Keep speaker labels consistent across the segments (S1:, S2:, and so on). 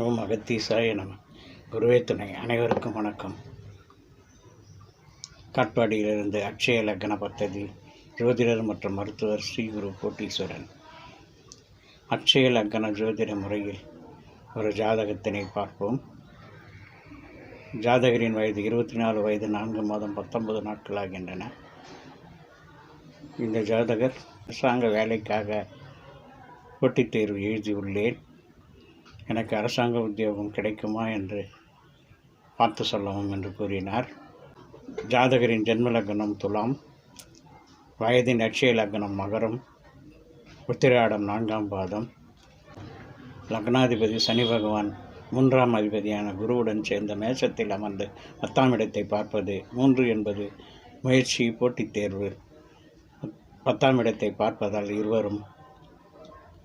S1: ஓம் அகத்தீசாய நம. குருவே துணை அனைவருக்கும் வணக்கம். காட்பாடியிலிருந்து அக்ஷய லக்ன பத்ததி ஜோதிடர் மற்றும் மருத்துவர் ஸ்ரீ குரு கோட்டீஸ்வரன். அக்ஷய லக்ன ஜோதிட முறையில் ஒரு ஜாதகத்தினை பார்ப்போம். ஜாதகரின் வயது இருபத்தி நாலு வயது நான்கு மாதம் பத்தொன்பது நாட்கள் ஆகின்றன இந்த ஜாதகர் அரசாங்க வேலைக்காக போட்டித் தேர்வு எழுதியுள்ளேன். எனக்கு அரசாங்க உத்தியோகம் கிடைக்குமா என்று பார்த்து சொல்லவும் என்று கூறினார். ஜாதகரின் ஜென்ம லக்னம் துலாம் வயதின் லட்சிய லக்னம் மகரம் உத்திராடம் நான்காம் பாதம். லக்னாதிபதி சனி பகவான் மூன்றாம் அதிபதியான குருவுடன் சேர்ந்த மேசத்தில் அமர்ந்து பத்தாம் இடத்தை பார்ப்பது மூன்று என்பது முயற்சி போட்டித் தேர்வு. பத்தாம் இடத்தை பார்ப்பதால் இருவரும்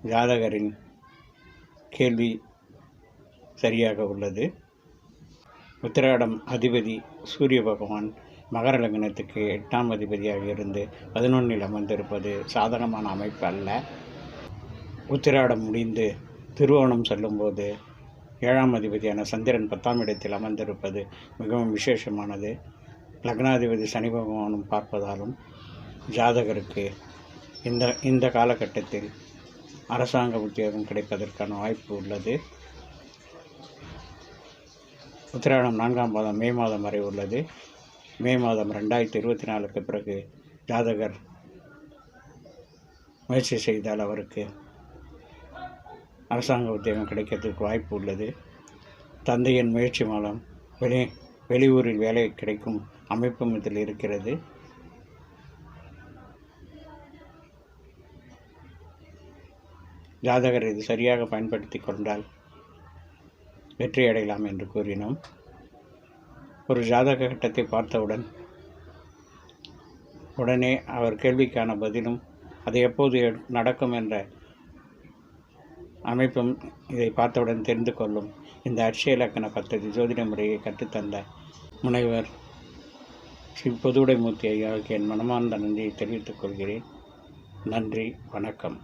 S1: ஜாதகரின் கேள்வி சரியாக உள்ளது. உத்திராடம் அதிபதி சூரிய பகவான் மகர லக்னத்துக்கு எட்டாம் அதிபதியாக இருந்து பதினொன்றில் அமர்ந்திருப்பது சாதகமான அமைப்பு அல்ல. உத்திராடம் முடிந்து திருவோணம் செல்லும்போது ஏழாம் அதிபதியான சந்திரன் பத்தாம் இடத்தில் அமர்ந்திருப்பது மிகவும் விசேஷமானது. லக்னாதிபதி சனி பகவானும் பார்ப்பதாலும் ஜாதகருக்கு இந்த இந்த காலகட்டத்தில் அரசாங்க உத்தியோகம் கிடைப்பதற்கான வாய்ப்பு உள்ளது. உத்திராடம் நான்காம் மாதம் மே மாதம் வரை உள்ளது. மே மாதம் ரெண்டாயிரத்தி இருபத்தி நாலுக்கு பிறகு ஜாதகர் முயற்சி செய்தால் அவருக்கு அரசாங்க உத்தியோகம் கிடைக்கிறதுக்கு வாய்ப்பு உள்ளது. தந்தையின் முயற்சி மூலம் வெளி வெளியூரில் வேலை கிடைக்கும் அமைப்பும் இதில் இருக்கிறது. ஜாதகர் இது சரியாக பயன்படுத்தி கொண்டால் வெற்றி அடையலாம் என்று கூறினோம். ஒரு ஜாதக கட்டத்தை பார்த்தவுடன் உடனே அவர் கேள்விக்கான பதிலும் அது எப்போது நடக்கும் என்ற அமைப்பும் இதை பார்த்தவுடன் தெரிந்து கொள்ளும். இந்த அட்சய இலக்கண பத்ததி ஜோதிட முறையை கற்றுத்தந்த முனைவர் ஸ்ரீ பொதுவுடைமூர்த்தி ஐயாவுக்கு என் மனமார்ந்த நன்றியை தெரிவித்துக் கொள்கிறேன். நன்றி வணக்கம்.